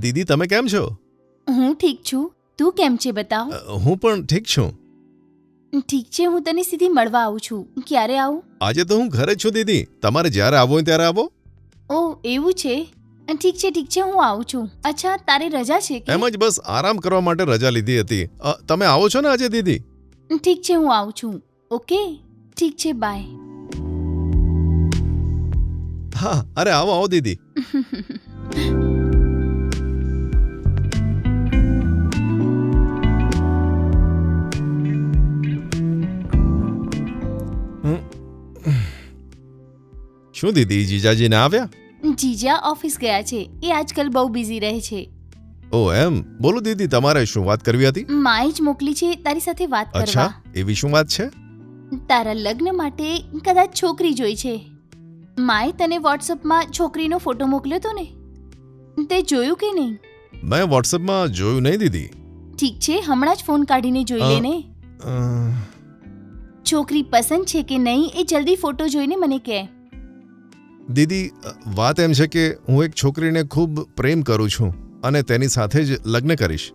દીદી તમે કેમ છો? હું ઠીક છું. તું કેમ છે બતાવ? અ, હું પણ ઠીક છું. ઠીક છે હું તને સીધી મળવા આવું છું. ક્યારે આવું? આજે તો હું ઘરે જ છું દીદી. તમારે જ્યારે આવો હોય ત્યારે આવો. ઓ એવું છે? ઠીક છે ઠીક છે હું આવું છું. અચ્છા તારે રજા છે કે? એમ જ બસ આરામ કરવા માટે રજા લીધી હતી. અ, તમે આવો છો ને આજે દીદી? ઠીક છે હું આવું છું. ઓકે? ઠીક છે બાય. હા અરે આવો આવો દીદી. શું દીદી જીજાજી ના આવ્યા? જીજા ઓફિસ ગયા છે. એ આજકાલ બહુ બિઝી રહે છે. ઓ એમ? બોલો દીદી તમારે શું વાત કરવી હતી? માએ જ મોકલી છે તારી સાથે વાત અચ્છા એવી શું વાત છે? તારા લગ્ન માટે કદાચ છોકરી જોઈ છે. માએ તને વોટ્સઅપમાં છોકરીનો ફોટો મોકલ્યો તો ને? તે જોયું કે નહીં? મેં વોટ્સએપમાં જોયું નહીં દીદી. ઠીક છે હમણાં જ ફોન કાઢીને જોઈ. લે ને. છોકરી પસંદ છે કે નહીં એ જલ્દી ફોટો જોઈને મને કહે. દીદી વાત એમ છે કે હું એક છોકરીને ખૂબ પ્રેમ કરું છું અને તેની સાથે જ લગ્ન કરીશ.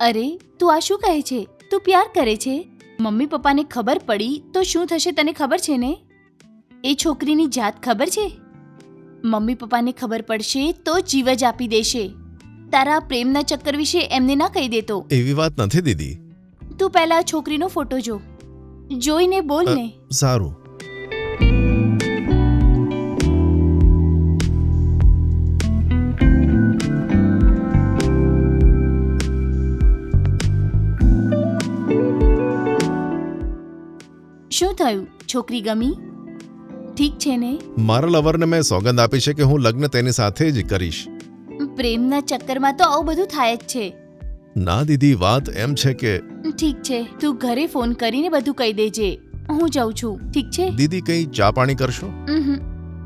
અરે તું આ શું કહે છે? તું પ્યાર કરે છે? મમ્મી પપ્પાને ખબર પડી તો શું થશે તને ખબર છે ને? એ છોકરીની જાત ખબર છે? મમ્મી પપ્પાને ખબર પડશે તો જીવ જ આપી દેશે. તારા પ્રેમના ચક્કર વિશે એમને ના કહી દેતો. એવી વાત નથી દીદી. તું પહેલા આ છોકરીનો ફોટો જો. જોઈને બોલ ને. સારું. શું થયું છોકરી ગમી? ઠીક છે ને? મારા લવરને મેં સોગંદ આપી છે કે હું લગ્ન તેની સાથે જ કરીશ. પ્રેમના ચક્કરમાં તો આવું બધું થાય જ છે. ના દીદી વાત એમ છે કે ઠીક છે તું ઘરે ફોન કરીને બધું કહી દેજે. હું જાઉં છું ઠીક છે? દીદી કંઈ ચા પાણી કરશો.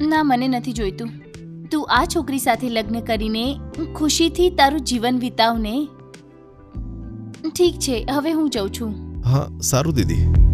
ના મને નથી જોઈતું. તું આ છોકરી સાથે લગ્ન કરીને ખુશીથી તારું જીવન વિતાવ ને ઠીક છે હવે હું જાઉં છું. હા સારું દીદી.